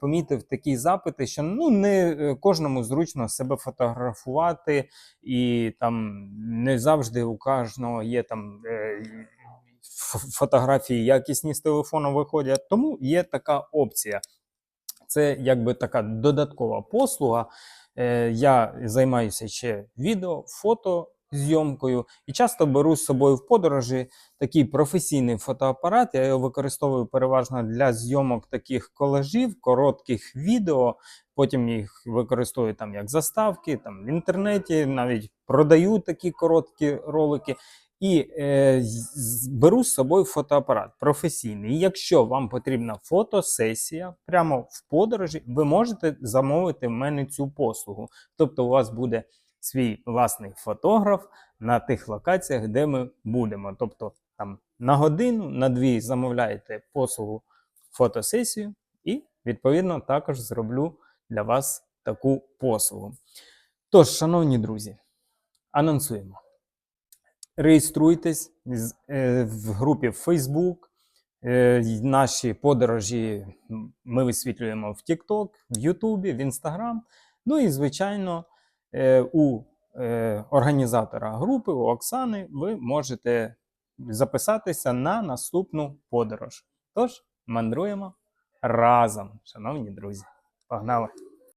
помітив такі запити, що ну не е, кожному зручно себе фотографувати, і там не завжди у кожного є там е, фотографії якісні з телефону виходять. Тому є така опція. Це якби така додаткова послуга. Е, Я займаюся ще відео, фото. Зйомкою і часто беру з собою в подорожі такий професійний фотоапарат. Я його використовую переважно для зйомок таких колажів, коротких відео. Потім їх використовую там як заставки, там в інтернеті, навіть продаю такі короткі ролики. І е, беру з собою фотоапарат професійний. І якщо вам потрібна фотосесія прямо в подорожі, ви можете замовити в мене цю послугу. Тобто, у вас буде свій власний фотограф на тих локаціях, де ми будемо. Тобто, там на годину, на дві замовляєте послугу фотосесію, і відповідно також зроблю для вас таку послугу. Тож, шановні друзі, анонсуємо. Реєструйтесь е, в групі Facebook. Е, Наші подорожі ми висвітлюємо в TikTok, в YouTube, в Instagram. Ну і, звичайно, у е, організатора групи, у Оксани, ви можете записатися на наступну подорож. Тож, мандруємо разом, шановні друзі. Погнали!